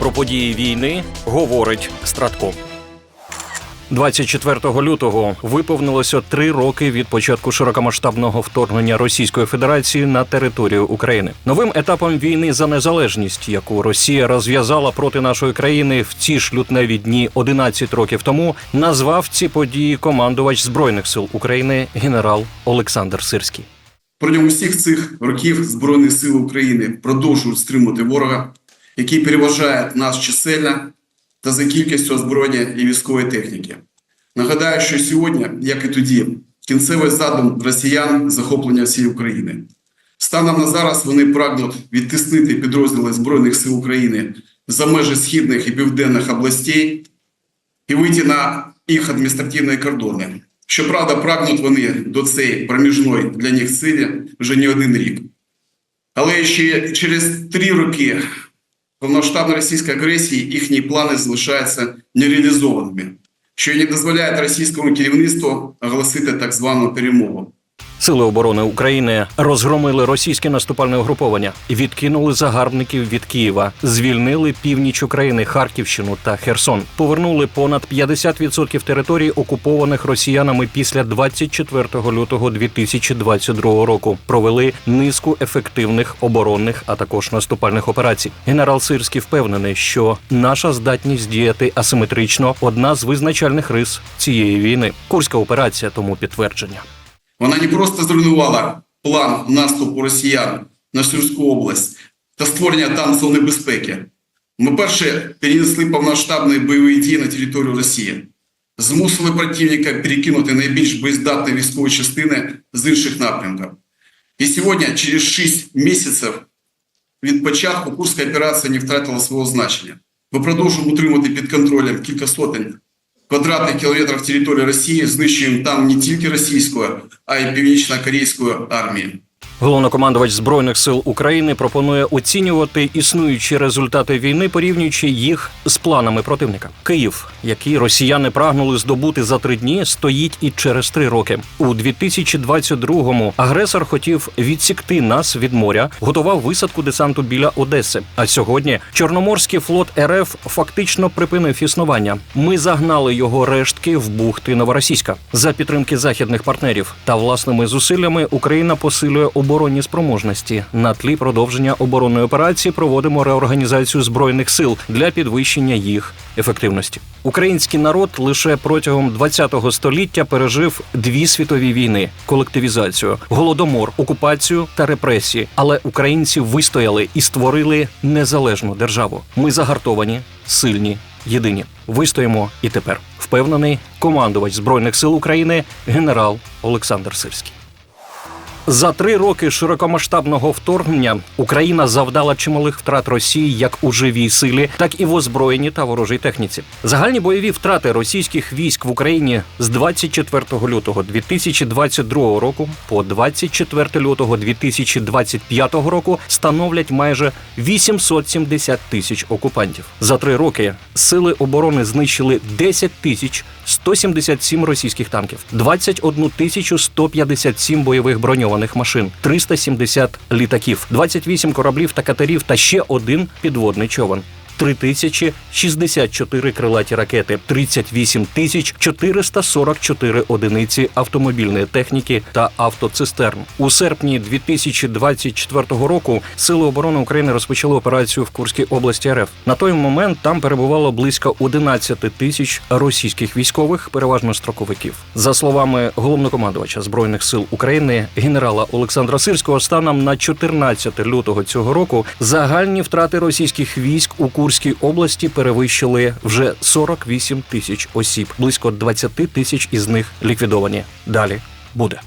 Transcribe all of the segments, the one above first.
Про події війни говорить Стратко. 24 лютого виповнилося три роки від початку широкомасштабного вторгнення Російської Федерації на територію України. Новим етапом війни за незалежність, яку Росія розв'язала проти нашої країни в ці ж лютневі дні 11 років тому, назвав ці події командувач збройних сил України генерал Олександр Сирський. Протягом усіх цих років Збройні Сили України продовжують стримувати ворога, який переважає нас чисельно та за кількістю озброєння і військової техніки. Нагадаю, що сьогодні, як і тоді, кінцевий задум росіян захоплення всієї України. Станом на зараз вони прагнуть відтиснити підрозділи Збройних сил України за межі східних і південних областей і вийти на їх адміністративні кордони. Щоправда, прагнуть вони до цієї проміжної для них цілі вже не один рік. Але ще через три роки повноштабної російської агресії їхні плани залишаються нереалізованими, що не дозволяє російському керівництву оголосити так звану перемогу. Сили оборони України розгромили російське наступальне угруповання, відкинули загарбників від Києва, звільнили північ України, Харківщину та Херсон. Повернули понад 50% територій, окупованих росіянами після 24 лютого 2022 року. Провели низку ефективних оборонних, а також наступальних операцій. Генерал Сирський впевнений, що наша здатність діяти асиметрично одна з визначальних рис цієї війни. Курська операція тому підтвердження. Вона не просто зруйнувала план наступу росіян на Сумську область та створення там зони безпеки. Ми перше перенесли повноштабні бойові дії на територію Росії, змусили противника перекинути найбільш боєздатні військові частини з інших напрямків. І сьогодні, через 6 місяців від початку Курська операція не втратила свого значення. Ми продовжуємо утримувати під контролем кілька сотень квадратних кілометрів території Росії, знищуємо там не тільки російську, а й північно-корейську армію. Головнокомандувач збройних сил України пропонує оцінювати існуючі результати війни, порівнюючи їх з планами противника. Київ, який росіяни прагнули здобути за три дні, стоїть і через три роки. У 2022-му агресор хотів відсікти нас від моря, готував висадку десанту біля Одеси. А сьогодні Чорноморський флот РФ фактично припинив існування. Ми загнали його рештки в бухти Новоросійська за підтримки західних партнерів та власними зусиллями Україна посилює оборонні спроможності. На тлі продовження оборонної операції проводимо реорганізацію збройних сил для підвищення їх ефективності. Український народ лише протягом ХХ століття пережив дві світові війни: колективізацію, голодомор, окупацію та репресії. Але українці вистояли і створили незалежну державу. Ми загартовані, сильні, єдині. Вистоїмо і тепер. Впевнений командувач збройних сил України генерал Олександр Сирський. За три роки широкомасштабного вторгнення Україна завдала чималих втрат Росії як у живій силі, так і в озброєнні та ворожій техніці. Загальні бойові втрати російських військ в Україні з 24 лютого 2022 року по 24 лютого 2025 року становлять майже 870 тисяч окупантів. За три роки сили оборони знищили 10 тисяч 177 російських танків, 21 тисячу 157 бойових броньованих машин, 370 літаків, 28 кораблів та катерів та ще один підводний човен. 3064 крилаті ракети, 38 тисяч 444 одиниці автомобільної техніки та автоцистерн. У серпні 2024 року Сили оборони України розпочали операцію в Курській області РФ. На той момент там перебувало близько 11 тисяч російських військових, переважно строковиків. За словами головнокомандувача збройних сил України генерала Олександра Сирського, станом на 14 лютого цього року загальні втрати російських військ у Курській області перевищили вже 48 тисяч осіб. Близько 20 тисяч із них ліквідовані. Далі буде.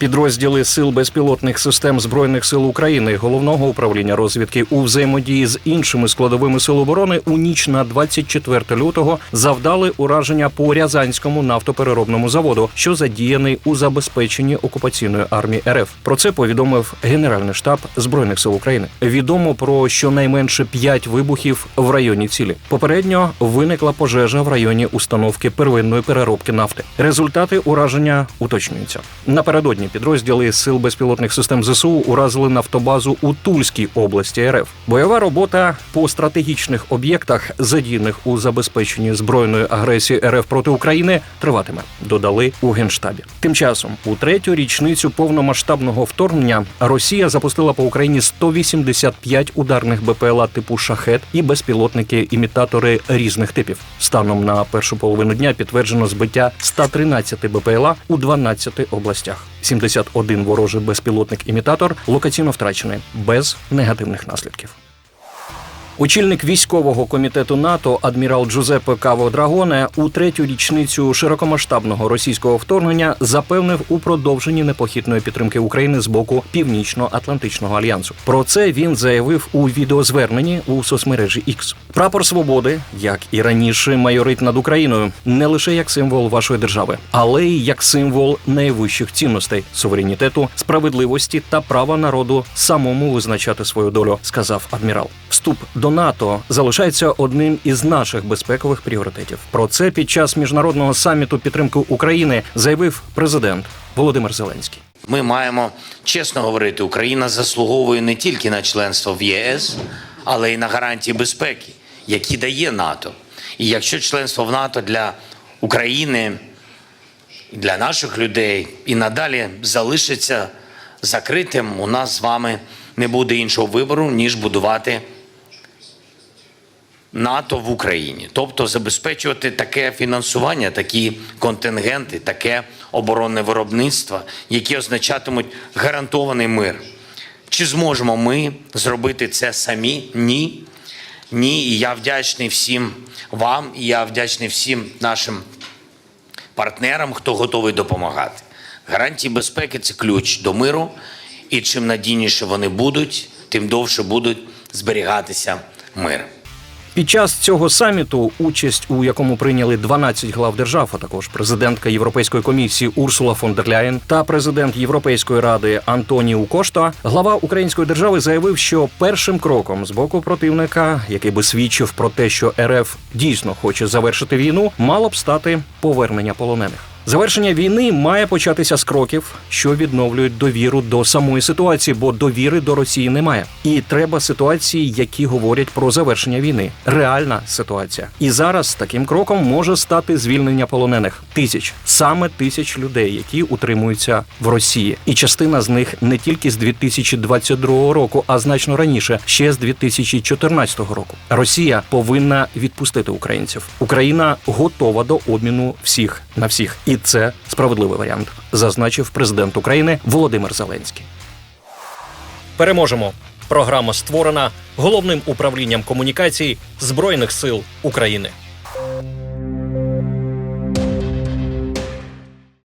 Підрозділи сил безпілотних систем збройних сил України, головного управління розвідки у взаємодії з іншими складовими сил оборони у ніч на 24 лютого завдали ураження по Рязанському нафтопереробному заводу, що задіяний у забезпеченні окупаційної армії РФ. Про це повідомив Генеральний штаб збройних сил України. Відомо про щонайменше 5 вибухів в районі цілі. Попередньо виникла пожежа в районі установки первинної переробки нафти. Результати ураження уточнюються. Напередодні підрозділи сил безпілотних систем ЗСУ уразили нафтобазу у Тульській області РФ. Бойова робота по стратегічних об'єктах, задіяних у забезпеченні збройної агресії РФ проти України, триватиме. Додали у генштабі. Тим часом, у третю річницю повномасштабного вторгнення, Росія запустила по Україні 185 ударних БПЛА типу шахет і безпілотники-імітатори різних типів. Станом на першу половину дня підтверджено збиття 113 БПЛА у 12 областях. 71 ворожий безпілотник-імітатор локаційно втрачений без негативних наслідків. Очільник військового комітету НАТО адмірал Джузеппе Каво Драгоне у третю річницю широкомасштабного російського вторгнення запевнив у продовженні непохитної підтримки України з боку Північно-Атлантичного альянсу. Про це він заявив у відеозверненні у соцмережі X. Прапор свободи, як і раніше, майорить над Україною не лише як символ вашої держави, але й як символ найвищих цінностей суверенітету, справедливості та права народу самому визначати свою долю, сказав адмірал. Вступ до НАТО залишається одним із наших безпекових пріоритетів. Про це під час міжнародного саміту підтримки України заявив президент Володимир Зеленський. Ми маємо чесно говорити, Україна заслуговує не тільки на членство в ЄС, але й на гарантії безпеки, які дає НАТО. І якщо членство в НАТО для України, для наших людей і надалі залишиться закритим, у нас з вами не буде іншого вибору, ніж будувати НАТО в Україні, тобто забезпечувати таке фінансування, такі контингенти, таке оборонне виробництво, які означатимуть гарантований мир. Чи зможемо ми зробити це самі? Ні. Ні. І я вдячний всім вам, і я вдячний всім нашим партнерам, хто готовий допомагати. Гарантії безпеки це ключ до миру, і чим надійніше вони будуть, тим довше будуть зберігатися мир. Під час цього саміту, участь у якому прийняли 12 глав держав, а також президентка Європейської комісії Урсула фон дер Ляєн та президент Європейської ради Антоніу Кошта, глава української держави заявив, що першим кроком з боку противника, який би свідчив про те, що РФ дійсно хоче завершити війну, мало б стати повернення полонених. Завершення війни має початися з кроків, що відновлюють довіру до самої ситуації, бо довіри до Росії немає. І треба ситуації, які говорять про завершення війни. Реальна ситуація. І зараз таким кроком може стати звільнення полонених тисяч, саме тисяч людей, які утримуються в Росії. І частина з них не тільки з 2022 року, а значно раніше, ще з 2014 року. Росія повинна відпустити українців. Україна готова до обміну всіх на всіх, і це справедливий варіант, зазначив президент України Володимир Зеленський. Переможемо. Програма створена головним управлінням комунікацій Збройних сил України.